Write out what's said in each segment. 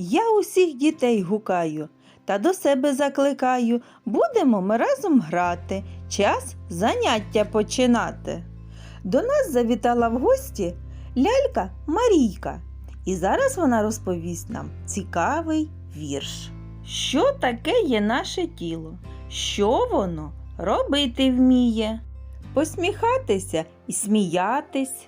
Я усіх дітей гукаю та до себе закликаю. Будемо ми разом грати, час заняття починати. До нас завітала в гості лялька Марійка, і зараз вона розповість нам цікавий вірш. Що таке є наше тіло? Що воно робити вміє? Посміхатися і сміятись,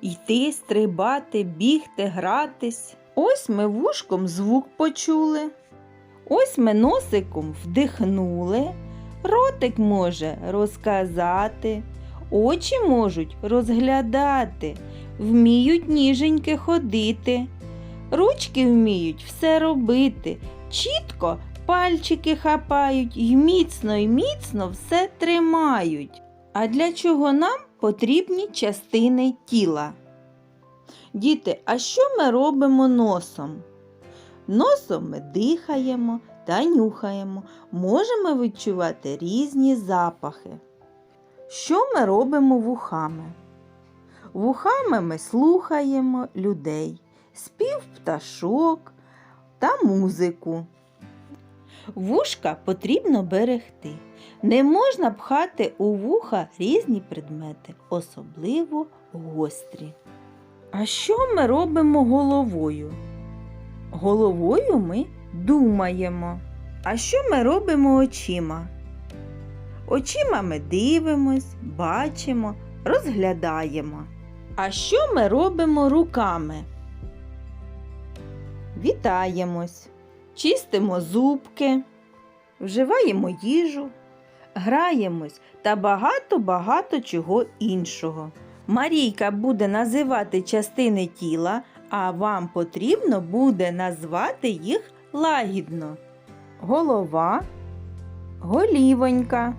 йти, стрибати, бігти, гратись. Ось ми вушком звук почули. Ось ми носиком вдихнули, ротик може розказати, очі можуть розглядати, вміють ніженьки ходити, ручки вміють все робити, чітко пальчики хапають і міцно й міцно все тримають. А для чого нам потрібні частини тіла? Діти, а що ми робимо носом? Носом ми дихаємо та нюхаємо, можемо відчувати різні запахи. Що ми робимо вухами? Вухами ми слухаємо людей, спів пташок та музику. Вушка потрібно берегти. Не можна пхати у вуха різні предмети, особливо гострі. А що ми робимо головою? Головою ми думаємо. А що ми робимо очима? Очима ми дивимось, бачимо, розглядаємо. А що ми робимо руками? Вітаємось, чистимо зубки, вживаємо їжу, граємось та багато-багато чого іншого. Марійка буде називати частини тіла, а вам потрібно буде назвати їх лагідно. Голова, голівонька,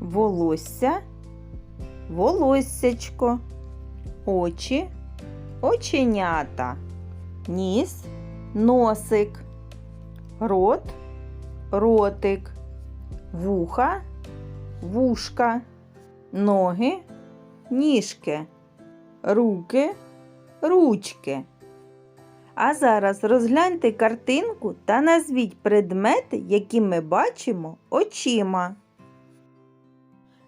волосся, волоссячко, очі, оченята, ніс, носик, рот, ротик, вуха, вушка, ноги, ніжки, руки, ручки. А зараз розгляньте картинку та назвіть предмети, які ми бачимо очима.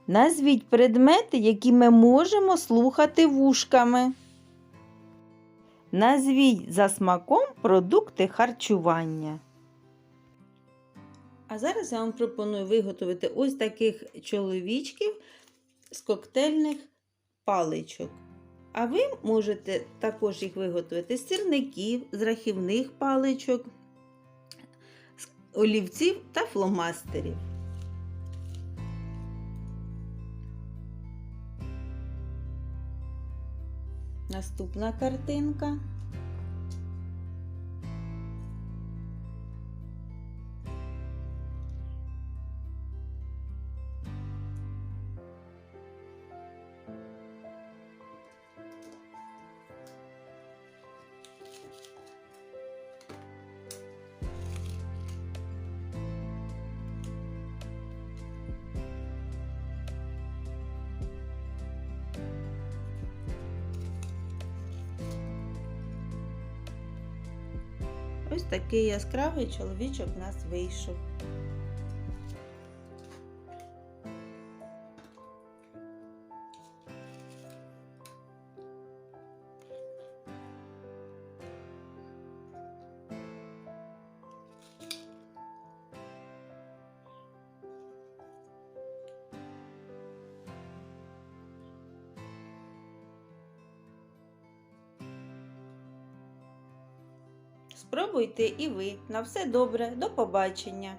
Назвіть предмети, які ми можемо слухати вушками. Назвіть за смаком продукти харчування. А зараз я вам пропоную виготовити ось таких чоловічків з коктейльних паличок. А ви можете також їх виготовити з сірників, з рахівних паличок, з олівців та фломастерів. Наступна картинка. Ось такий яскравий чоловічок в нас вийшов. Спробуйте і ви. На все добре. До побачення!